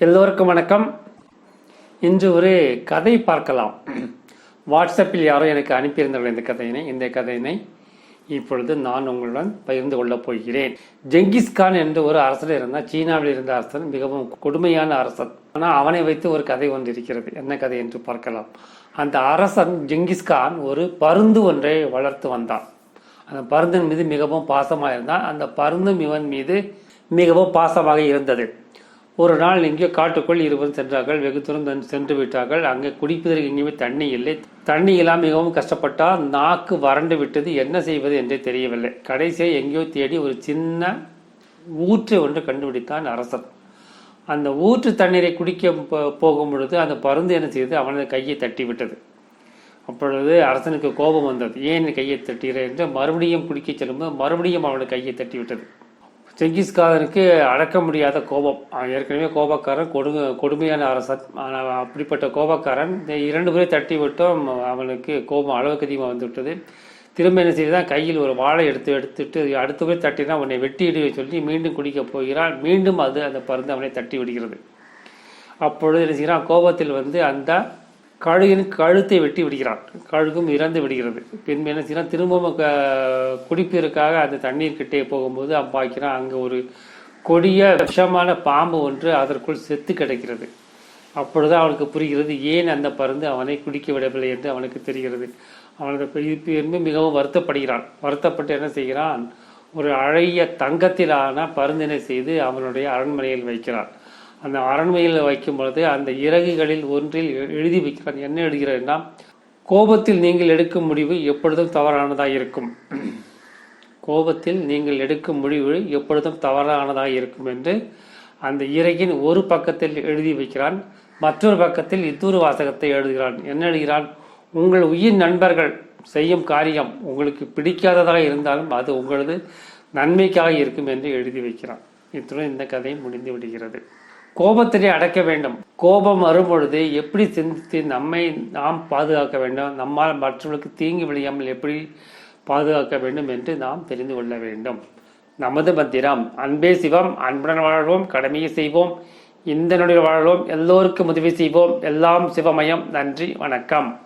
எல்லோருக்கும் வணக்கம். இன்று ஒரு கதை பார்க்கலாம். வாட்ஸ்அப்பில் யாரோ எனக்கு அனுப்பியிருந்தார்கள் இந்த கதையினை இந்த கதையினை. இப்பொழுது நான் உங்களுடன் பகிர்ந்து கொள்ளப் போகிறேன். ஜெங்கிஸ்கான் என்று ஒரு அரசர் இருந்தால் சீனாவில் இருந்த அரசன் மிகவும் கொடுமையான அரசன் ஆனால் அவனை வைத்து ஒரு கதை ஒன்று இருக்கிறது. என்ன கதை என்று பார்க்கலாம். அந்த அரசன் ஜெங்கிஸ்கான் ஒரு பருந்து ஒன்றை வளர்த்து வந்தான். அந்த பருந்தின் மீது மிகவும் பாசமாக இருந்தான். அந்த பருந்தும் இவன் மீது மிகவும் பாசமாக இருந்தது. ஒரு நாள் எங்கேயோ காட்டுக்குள் இருவரும் சென்றார்கள். வெகு தூரம் சென்று- விட்டார்கள். அங்கே குடிப்பதற்கு எங்கேயுமே தண்ணி இல்லை. தண்ணி இல்லாமல் மிகவும் கஷ்டப்பட்டால் நாக்கு வறண்டு விட்டது. என்ன செய்வது என்றே தெரியவில்லை. கடைசியாக எங்கேயோ தேடி ஒரு சின்ன ஊற்று ஒன்று கண்டுபிடித்தான் அரசன் அந்த ஊற்று தண்ணீரை குடிக்க போ- போகும் பொழுது அந்த பருந்து என்ன செய்தது? அவனது கையை தட்டி விட்டது அப்பொழுது அரசனுக்கு கோபம் வந்தது. ஏன் கையை தட்டுகிறேன் என்று மறுபடியும் குடிக்க செல்லும்போது மறுபடியும் அவனது கையை தட்டி விட்டது செங்கிஸ்கானுக்கு அடக்க முடியாத கோபம். ஏற்கனவே கோபக்காரன் கொடுங்க கொடுமையான அரசன். அப்படிப்பட்ட கோபக்காரன் இரண்டு முறை தட்டி விட்டும். அவனுக்கு கோபம் அளவுக்கு அதிகமாக வந்துவிட்டது. திரும்ப என்ன செய்தான் கையில் ஒரு வாழை எடுத்து எடுத்துட்டு அடுத்த முறை தட்டினா உன்னை வெட்டியிடுவே சொல்லி மீண்டும் குடிக்க போகிறான் மீண்டும் அது அந்த பருந்து அவனை தட்டி விடுகிறது. அப்பொழுது என்ன செய்கிறான்? கோபத்தில் வந்து அந்த கழுகின் கழுத்தை வெட்டி விடுகிறான். கழுகும் இறந்து விடுகிறது. பின்பு என்ன செய்கிறான் திரும்பவும் க- குடிப்பதற்காக அந்த தண்ணீர் கிட்டே போகும்போது அவன் பார்க்கிறான் அங்கே ஒரு கொடிய விஷமான பாம்பு ஒன்று அதற்குள் செத்து கிடக்கிறது. அப்பொழுது அவனுக்கு புரிகிறது ஏன் அந்த பருந்து அவனை குடிக்க விடவில்லை என்று அவனுக்கு தெரிகிறது. அவனது பின்பு மிகவும் வருத்தப்படுகிறான். வருத்தப்பட்டு என்ன செய்கிறான்? ஒரு அழகிய தங்கத்திலான பருந்தினை செய்து அவனுடைய அரண்மனையில் வைக்கிறான். அந்த அரண்மையில் வைக்கும் பொழுது அந்த இறகுகளில் ஒன்றில் எழுதி வைக்கிறான் என்ன எழுதுகிறதுனா கோபத்தில் நீங்கள் எடுக்கும் முடிவு எப்பொழுதும் தவறானதாக இருக்கும். கோபத்தில் நீங்கள் எடுக்கும் முடிவு எப்பொழுதும் தவறானதாக இருக்கும் என்று அந்த இறகின் ஒரு பக்கத்தில் எழுதி வைக்கிறான். மற்றொரு பக்கத்தில் இத்தூறு வாசகத்தை எழுதுகிறான். என்ன எழுதுகிறான்? உங்கள் உயிர் நண்பர்கள் செய்யும் காரியம் உங்களுக்கு பிடிக்காததாக இருந்தாலும் அது உங்களது நன்மைக்காக இருக்கும் என்று எழுதி வைக்கிறான். இத்துடன் இந்த கதை முடிந்து விடுகிறது. கோபத்திலே அடக்க வேண்டும். கோபம் வரும்பொழுது எப்படி சிந்தித்து நம்மை நாம் பாதுகாக்க வேண்டும்? நம்மால் மற்றவர்களுக்கு தீங்கு விளையாமல் எப்படி பாதுகாக்க வேண்டும் என்று நாம் தெரிந்து கொள்ள வேண்டும். நமது மந்திரம் அன்பே சிவம் அன்புடன் வாழ்வோம் கடமையை செய்வோம் இந்த நொடியில் வாழ்வோம் எல்லோருக்கும் உதவி செய்வோம் எல்லாம் சிவமயம். நன்றி வணக்கம்.